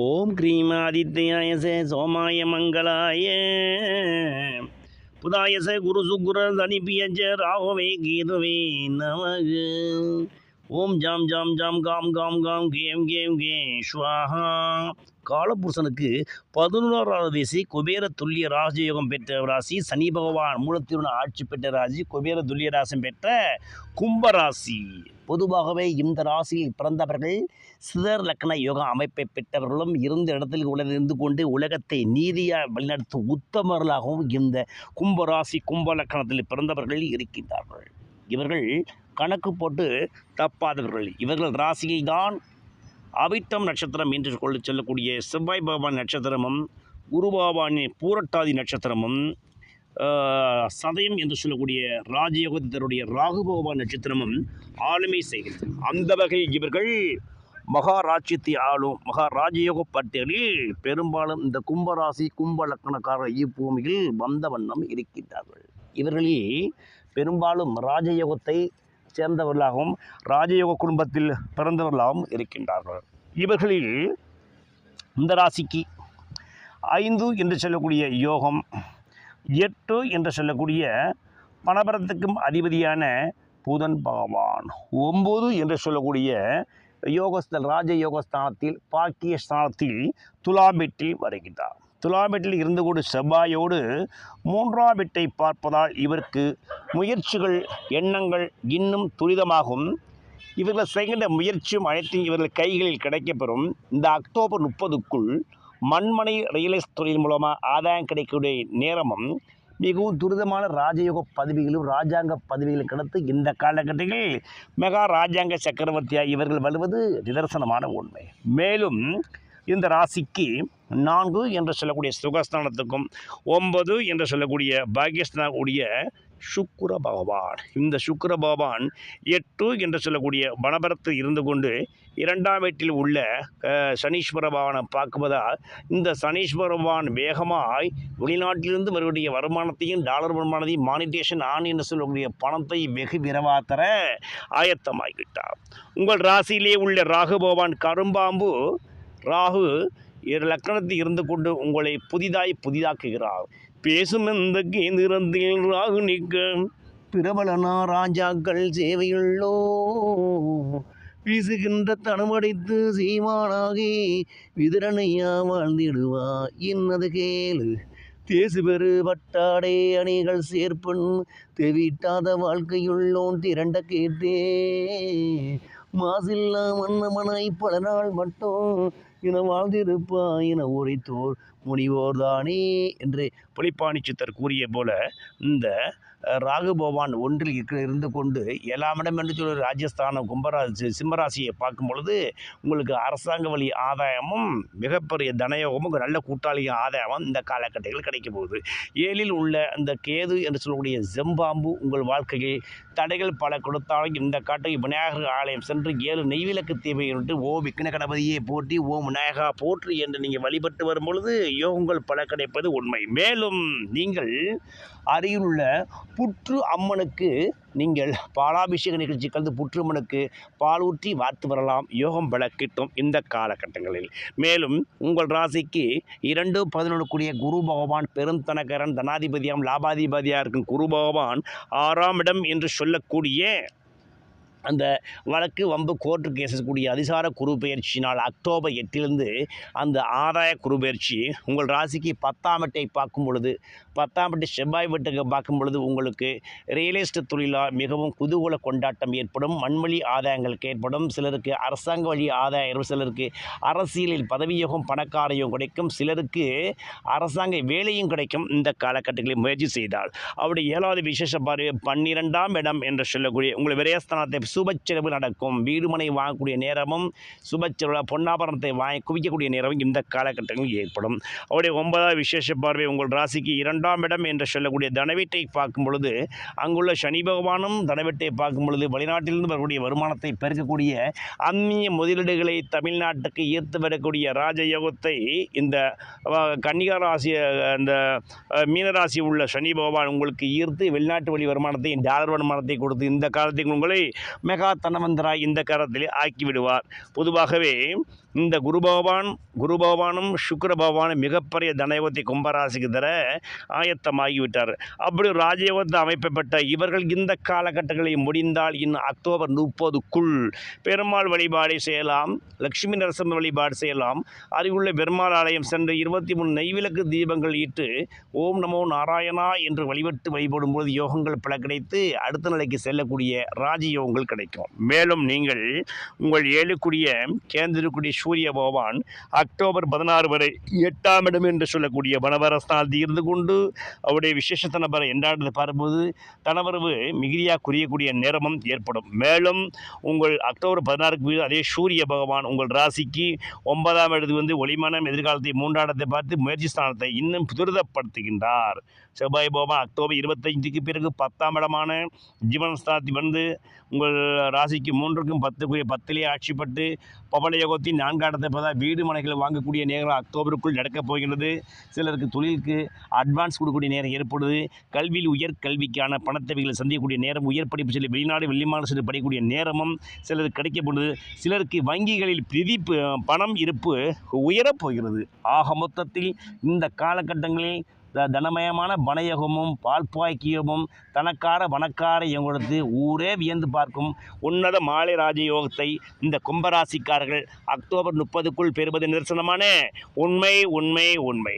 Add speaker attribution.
Speaker 1: ஓம் cream ஆதித்யாய சோமாய மங்களாய. புதாயச குரு சுக்குர தனிப்பியஜ ராகவே கீதவே நமக. ஓம் ஜாம் ஜாம் ஜாம் காம் காம் காம் கேம் கேம் கே ஸ்வாஹா. காலபுருஷனுக்கு பதினோராவது வயசு குபேர துல்லிய ராஜயோகம் பெற்ற ராசி சனி பகவான். மூலத்திருடன் ஆட்சி பெற்ற ராசி குபேர துல்லிய ராசம் பெற்ற கும்பராசி. பொதுவாகவே இந்த ராசியில் பிறந்தவர்கள் சிதர் லக்ன யோகா அமைப்பை பெற்றவர்களும் இருந்த இடத்தில் உள்ள இருந்து கொண்டு உலகத்தை நீதியாக வழிநடத்தும் உத்தமர்களாகவும் இந்த கும்பராசி கும்ப லக்கணத்தில் பிறந்தவர்கள் இருக்கின்றார்கள். இவர்கள் கணக்கு போட்டு தப்பாதவர்கள். இவர்கள் ராசியை தான் அவிட்டம் நட்சத்திரம் என்று கொண்டு சொல்லக்கூடிய செவ்வாய் பகவான் நட்சத்திரமும் குரு பகவானின் பூரட்டாதி நட்சத்திரமும் சதயம் என்று சொல்லக்கூடிய ராஜயோகத்தருடைய ராகு நட்சத்திரமும் ஆளுமை செய்கிறது. அந்த வகையில் இவர்கள் மகாராஜ்யத்தை ஆளும் மகாராஜயோக பட்டியலில் பெரும்பாலும் இந்த கும்பராசி கும்ப லக்கணக்காரர் இப்பூமியில் வந்த வண்ணம் இருக்கின்றார்கள். இவர்களில் பெரும்பாலும் ராஜயோகத்தை சேர்ந்தவர்களாகவும் ராஜயோக குடும்பத்தில் பிறந்தவர்களாகவும் இருக்கின்றார்கள். இவர்களில் இந்த ராசிக்கு ஐந்து என்று சொல்லக்கூடிய யோகம் எட்டு என்று சொல்லக்கூடிய பணபரத்துக்கும் அதிபதியான புதன் பகவான். ஒம்பது என்று சொல்லக்கூடிய யோகஸ்தல் ராஜ யோகஸ்தானத்தில் பாக்கிய ஸ்தானத்தில் துலாபெட்டில் வருகின்றார் துலாபெட்டில் இருந்து கூட செவ்வாயோடு மூன்றாம் வீட்டை பார்ப்பதால் இவருக்கு முயற்சிகள் எண்ணங்கள் இன்னும் துரிதமாகும். இவர்கள் செய்கின்ற முயற்சியும் அனைத்தும் இவர்கள் கைகளில் கிடைக்கப்பெறும். இந்த அக்டோபர் முப்பதுக்குள் மண்மனை ரியல் எஸ்டேட் தொழில் மூலமாக ஆதாயம் கிடைக்கக்கூடிய நேரமும் மிகவும் துரிதமான ராஜயோக பதவிகளும் ராஜாங்க பதவிகளும் கிடைத்து இந்த காலகட்டத்தில் மெகா ராஜாங்க சக்கரவர்த்தியாக இவர்கள் வருவது நிதர்சனமான உண்மை. மேலும் இந்த ராசிக்கு நான்கு என்று சொல்லக்கூடிய சுகஸ்தானத்துக்கும் ஒன்பது என்று சொல்லக்கூடிய பாகியஸ்தானுடைய சுக்கர பகவான். இந்த சுக்கர பகவான் எட்டு என்று சொல்லக்கூடிய வனபரத்தில் இருந்து கொண்டு இரண்டாம் வீட்டில் உள்ள சனீஸ்வர பகவானை பார்க்குவதால் இந்த சனீஸ்வர பகவான் வேகமாய் வெளிநாட்டிலிருந்து வரக்கூடிய வருமானத்தையும் டாலர் வருமானத்தையும் மானிட்டேஷன் ஆன் என்று சொல்லக்கூடிய பணத்தை வெகு விரவாத்தர தர ஆயத்தமாகிவிட்டார். உங்கள் ராசியிலே உள்ள ராகு பகவான் கரும்பாம்பு ராகு இரு லக்கணத்தில் இருந்து கொண்டு உங்களை புதிதாய் புதிதாக்குகிறார். பேசும் இந்த கேந்திரத்தில் ராகு நிற்க. பிரபலனா ராஜாக்கள் சேவையுள்ளோ. வீசுகின்ற தனமடைத்து சீமானாகி விதிரனையா வாழ்ந்திடுவா? என்னது கேளு. தேசு பெரு வட்டாடே அணிகள் சேர்ப்பன் தெவிட்டாத வாழ்க்கையுள்ளோன் திரண்ட கேட்டே. மாசில்லா மன்னமனாய் பல நாள் மட்டும் என வாழ்ந்திருப்பா என உரைத்தோர் முனிவோர்தானே என்று புலிப்பாணி சித்தர் கூறிய போல இந்த ராகுபவான் ராகு ஒன்றில் இருக்க இருந்து கொண்டு ஏழாம் என்று சொல்ல ராஜஸ்தானம் கும்பராசி சிம்மராசியை பார்க்கும் பொழுது உங்களுக்கு அரசாங்க வழி ஆதாயமும் மிகப்பெரிய தனயோகமும் நல்ல கூட்டாளியும் ஆதாயமும் இந்த காலகட்டத்தில் கிடைக்க போகுது. ஏழில் உள்ள அந்த கேது என்று சொல்லக்கூடிய செம்பாம்பு உங்கள் வாழ்க்கையில் தடைகள் பல கொடுத்தாலும் இந்த காட்டை விநாயகர் ஆலயம் சென்று ஏழு நெய்விளக்கு தேவையிட்டு ஓ விக்ன கணபதியை போற்றி ஓ விநாயகா போற்றி என்று நீங்கள் வழிபட்டு வரும் பொழுது யோகங்கள் பல கிடைப்பது உண்மை. மேலும் நீங்கள் அருகிலுள்ள புற்று அம்மனுக்கு நீங்கள் பாலாபிஷேக நிகழ்ச்சி கலந்து புற்று அம்மனுக்கு பால் ஊற்றி வார்த்து வரலாம். யோகம் பல கிட்டும் இந்த காலகட்டங்களில். மேலும் உங்கள் ராசிக்கு இரண்டு பதினொன்று கூடிய குரு பகவான் பெருந்தனகரன் தனாதிபதியாம் லாபாதிபதியாக இருக்கும் குரு பகவான் ஆறாம் இடம் என்று சொல்லக்கூடிய அந்த வழக்கு வம்பு கோர்ட்டு கேசஸ் கூடிய அதிசார குரு பயிற்சி நாள் அக்டோபர் எட்டிலிருந்து அந்த ஆதாய குரு பயிற்சி உங்கள் ராசிக்கு பத்தாம் எட்டை பார்க்கும் பொழுது பத்தாம் எட்டு செவ்வாய் வீட்டுக்கு பார்க்கும் பொழுது உங்களுக்கு ரியல் எஸ்டேட் தொழிலாக மிகவும் குதூகூல கொண்டாட்டம் ஏற்படும் மண்வழி ஆதாயங்களுக்கு ஏற்படும் சிலருக்கு அரசாங்க வழி ஆதாயம் சிலருக்கு அரசியலில் பதவியோகம் பணக்காரையும் கிடைக்கும் சிலருக்கு அரசாங்க வேலையும் கிடைக்கும். இந்த காலகட்டங்களில் முயற்சி செய்தால் அவருடைய ஏழாவது விசேஷ பார்வை பன்னிரெண்டாம் இடம் என்று சொல்லக்கூடிய உங்கள் விரயஸ்தானத்தை சுபச்செலவு நடக்கும். வீடுமனை வாங்கக்கூடிய நேரமும் சுபச்செலவு பொன்னாபரணத்தை வாங்கி குவிக்கக்கூடிய நேரமும் இந்த காலகட்டங்களில் ஏற்படும். அவருடைய ஒன்பதாவது விசேஷ பார்வை உங்கள் ராசிக்கு இரண்டாம் இடம் என்று சொல்லக்கூடிய தனவீட்டை பார்க்கும் பொழுது அங்குள்ள சனி பகவானும் தனவீட்டை பார்க்கும் பொழுது வெளிநாட்டிலிருந்து வரக்கூடிய வருமானத்தை பெருக்கக்கூடிய அந்நிய முதலீடுகளை தமிழ்நாட்டுக்கு ஈர்த்து வரக்கூடிய ராஜயோகத்தை இந்த கன்னிகா ராசி அந்த மீனராசி உள்ள சனி பகவான் உங்களுக்கு ஈர்த்து வெளிநாட்டு வழி வருமானத்தை டாலர் வருமானத்தை கொடுத்து இந்த காலத்தில் உங்களை மெகா தனவந்தராய் இந்த காலத்தில் ஆக்கிவிடுவார். பொதுவாகவே இந்த குரு பகவான் குரு பகவானும் சுக்கிர பகவானும் மிகப்பெரிய தனயோகத்தை கும்பராசிக்கு தர ஆயத்தமாகிவிட்டார். அப்படி ஒரு ராஜயோகத்தை அமைப்பப்பட்ட இவர்கள் இந்த காலகட்டங்களை முடிந்தால் இன்னும் அக்டோபர் முப்பதுக்குள் பெருமாள் வழிபாடு செய்யலாம் லட்சுமி நரசிம்ம வழிபாடு செய்யலாம். அருகுள்ள பெருமாள் ஆலயம் சென்று இருபத்தி மூணு நெய்விளக்கு தீபங்கள் ஈட்டு ஓம் நமோ நாராயணா என்று வழிபட்டு வழிபடும்போது யோகங்கள் பல கிடைத்து அடுத்த நிலைக்கு செல்லக்கூடிய ராஜயோகங்கள் கிடைக்கும். மேலும் நீங்கள் உங்கள் ஏழுக்குரிய கேந்திரக்குடிய சூரிய பகவான் அக்டோபர் பதினாறு வரை எட்டாம் இடம் என்று சொல்லக்கூடிய வனவரஸ்தானத்தில் இருந்து கொண்டு அவருடைய விசேஷ நபரை என்றாடுறதை பார்க்கும்போது தனவரவு மிகுதியாக குறியக்கூடிய நேரமும் ஏற்படும். மேலும் உங்கள் அக்டோபர் பதினாறுக்கு வீடு அதே சூரிய பகவான் உங்கள் ராசிக்கு ஒன்பதாம் இடத்து வந்து ஒளிமனம் எதிர்காலத்தை மூன்றாடத்தை பார்த்து முயற்சி ஸ்தானத்தை இன்னும் துரிதப்படுத்துகின்றார். செவ்வாய் பகவான் அக்டோபர் இருபத்தைந்துக்கு பிறகு பத்தாம் இடமான ஜீவனஸ்தானத்தில் வந்து உங்கள் ராசிக்கு மூன்றுக்கும் பத்துக்குரிய பத்திலே ஆட்சிப்பட்டு பவனயோகத்தின் நான்காடத்தை பார்த்தா வீடு மனைகள் வாங்கக்கூடிய நேரம் அக்டோபருக்குள் நடக்கப் போகிறது சிலருக்கு தொழிலுக்கு அட்வான்ஸ் கொடுக்கக்கூடிய நேரம் ஏற்படுது. கல்வியில் உயர் கல்விக்கான பணத்தேவைகளை சந்திக்கக்கூடிய நேரம் உயர் படிப்பு சொல்லி வெளிநாடு வெளிமாநில சென்று படிக்கக்கூடிய நேரமும் சிலருக்கு கிடைக்கப்படுது சிலருக்கு வங்கிகளில் பிரதி பணம் இருப்பு உயரப் போகிறது. ஆக மொத்தத்தில் இந்த காலகட்டங்களில் த தனமயமான வனயோகமும் பால்பாய்க்கியமும் தனக்கார வனக்கார எங்களது ஊரே வியந்து பார்க்கும் உன்னத மாலை ராஜயோகத்தை இந்த கும்பராசிக்காரர்கள் அக்டோபர் முப்பதுக்குள் பெறுவது நிதர்சனமான? உண்மை உண்மை உண்மை.